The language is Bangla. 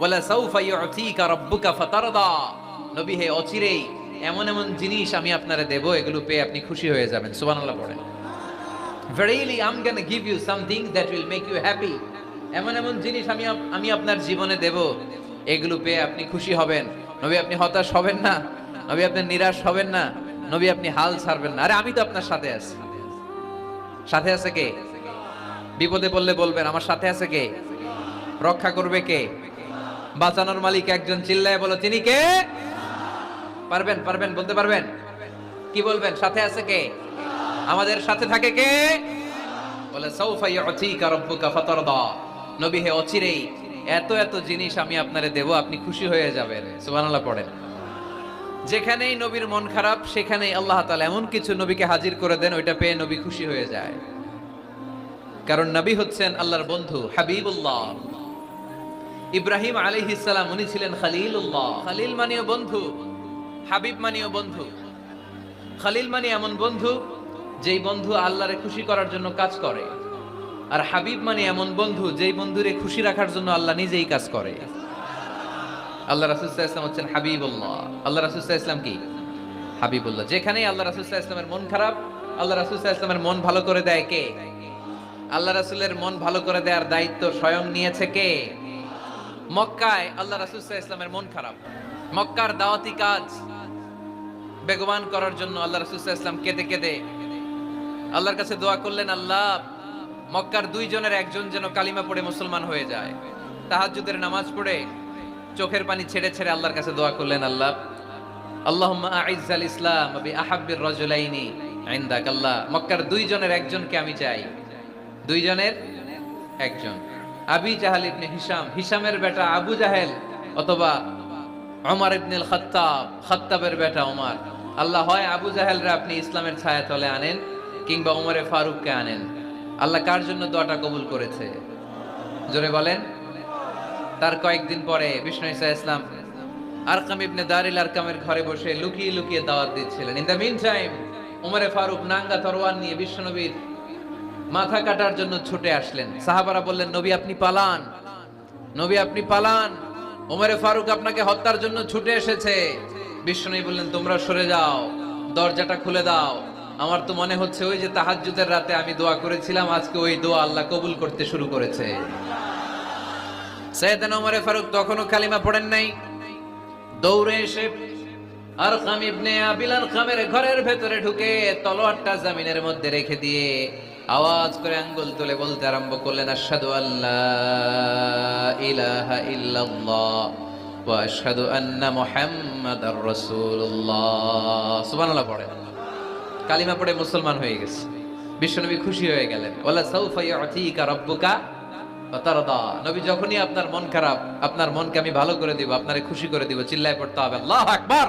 ওয়ালা সাউফা ইউতিকা রাব্বুকা ফাতারদা। নবী, হে অচিরেই, এমন এমন জিনিস আমি আপনারে দেব, এগুলো পেয়ে আপনি খুশি হয়ে যাবেন। সুবহানাল্লাহ পড়েন verily I am gonna give you something that will make you happy এমন এমন জিনিস আমি আমি আপনার জীবনে দেব, এগুলো পেয়ে আপনি খুশি হবেন। নবী, আপনি হতাশ হবেন না। নবী, আপনি নিরাশ হবেন না। নবী, আপনি হাল ছাড়বেন না। আরে, আমি তো আপনার সাথে আছি। সাথে আছে কে? বিপদে পড়লে বলবেন, আমার সাথে আছে কে? রক্ষা করবে কে? বাঁচানোর মালিক একজন চিল্লায় বলো, তিনি কে? পারবেন পারবেন, বলতে পারবেন? কি বলবেন? সাথে আছে কে? আমাদের সাথে থাকে কে? বলে নবী হে অচিরেই, এত এত জিনিস আমি আপনারে দেব, আপনি খুশি হয়ে যাবেন। সুবহানাল্লাহ পড়েন। যেখানেই নবীর মন খারাপ, সেখানেই আল্লাহ তাআলা এমন কিছু নবীকে হাজির করে দেন, ওইটা পেয়ে নবী খুশি হয়ে যায়। কারণ নবী হচ্ছেন আল্লাহর বন্ধু হাবিবুল্লাহ। ইব্রাহিম আলাইহিস সালাম, উনি ছিলেন খালিলুল্লাহ। খালিল মানেও বন্ধু, হাবিব মানেও বন্ধু। খালিল মানে এমন বন্ধু, যেই বন্ধু আল্লাহরে খুশি করার জন্য কাজ করে। আর হাবিব মানে এমন বন্ধু, যেই বন্ধুরে খুশি রাখার জন্য আল্লাহ নিজেই কাজ করে। আল্লাহ রাসুল্লাহ ইসলাম হচ্ছেন হাবিবুল্লাহ। আল্লাহ রাসুল্লাহ ইসলাম কি? হাবিব হাবিবুল্লাহ। যেখানেই আল্লাহ রাসুল্লাহ ইসলামের মন খারাপ, আল্লাহ রাসুল্লাহ ইসলামের মন ভালো করে দেয় কে? আল্লাহ রাসুলের মন ভালো করে দেওয়ার দায়িত্ব স্বয়ং নিয়েছে কে? মক্কায় আল্লাহ রাসুল্লাহ ইসলামের মন খারাপ। মক্কার দাওয়াতি কাজ বেগবান করার জন্য আল্লাহ রাসুল্লাহ ইসলাম কেঁদে কেঁদে আল্লাহর কাছে দোয়া করলেন, আল্লাহ, মক্কার দুইজনের একজন যেন কালিমা পড়ে মুসলমান হয়ে যায়। তাহাজ্জুদের নামাজ পড়ে চোখের পানি ছেড়ে ছেড়ে আল্লাহর কাছে দোয়া করলেন, আল্লাহ, আল্লাহুম্মা আইজ্জাল ইসলাম বি আহাব্বির রাজুলাইনি ইনদাক, আল্লাহ, মক্কার দুইজনের একজনকে আমি চাই। দুইজনের একজন। আবি জাহাল ইবনে হিসাম হিসামের বেটা আবু জাহেল অথবা অমর ইবনুল খাত্তাব খাত্তাবের বেটা ওমর। আল্লাহ হয় আবু জাহেলরা আপনি ইসলামের ছায়া তলে আনেন কিংবা ওমরে ফারুককে আনেন। আল্লাহ কার জন্য দোয়াটা কবুল করেছে? জোরে বলেন। তার কয়েকদিন পরে বিষ্ণু ইসা ইসলাম আরকাম ইবনে দারিল আরকামের ঘরে বসে লুকিয়ে লুকিয়ে দাওয়াত দিচ্ছিলেন। ইন দ্য মিন টাইম ওমরে ফারুক নাঙ্গা তরোয়ার নিয়ে বিশ্বনবীর মাথা কাটার জন্য ছুটে আসলেন। সাহাবারা বললেন, নবী, আপনি পালান। নবী, আপনি পালান। ওমরে ফারুক আপনাকে হত্যার জন্য ছুটে এসেছে। বিষ্ণুই বললেন, তোমরা সরে যাও। দরজাটা খুলে দাও। আমার তো মনে হচ্ছে ওই যে তাহাজ্জুদের রাতে আমি দোয়া করেছিলাম, আজকে ওই দোয়া আল্লাহ কবুল করতে শুরু করেছে। সৈয়দান ওমরে ফারুক তখনও কালিমা পড়েন নাই। দৌড়ে এসে আর খাম ইবনে আবিল আর খামের ঘরের ভেতরে ঢুকে তলোয়ারটা জামিনের মধ্যে রেখে দিয়ে আওয়াজ করে আঙ্গুল তুলে বলতে আরম্ভ করলেন আসাদু আল্লাহ ইলাহা ইল্লাল্লাহ ওয়া আশহাদু আন্না মুহাম্মাদার রাসূলুল্লাহ। সুবহানাল্লাহ পড়ে। কালিমা পড়ে মুসলমান হয়ে গেছে। বিশ্বনবী খুশি হয়ে গেলেন। ওয়ালা সাউফা ইউতিকা রাব্বুকা ফাতারদা। নবী যখনই আপনার মন খারাপ, আপনার মনকে আমি ভালো করে দিব, আপনারে খুশি করে দিব, চিল্লায় পড়তে হবে। আল্লাহু আকবার!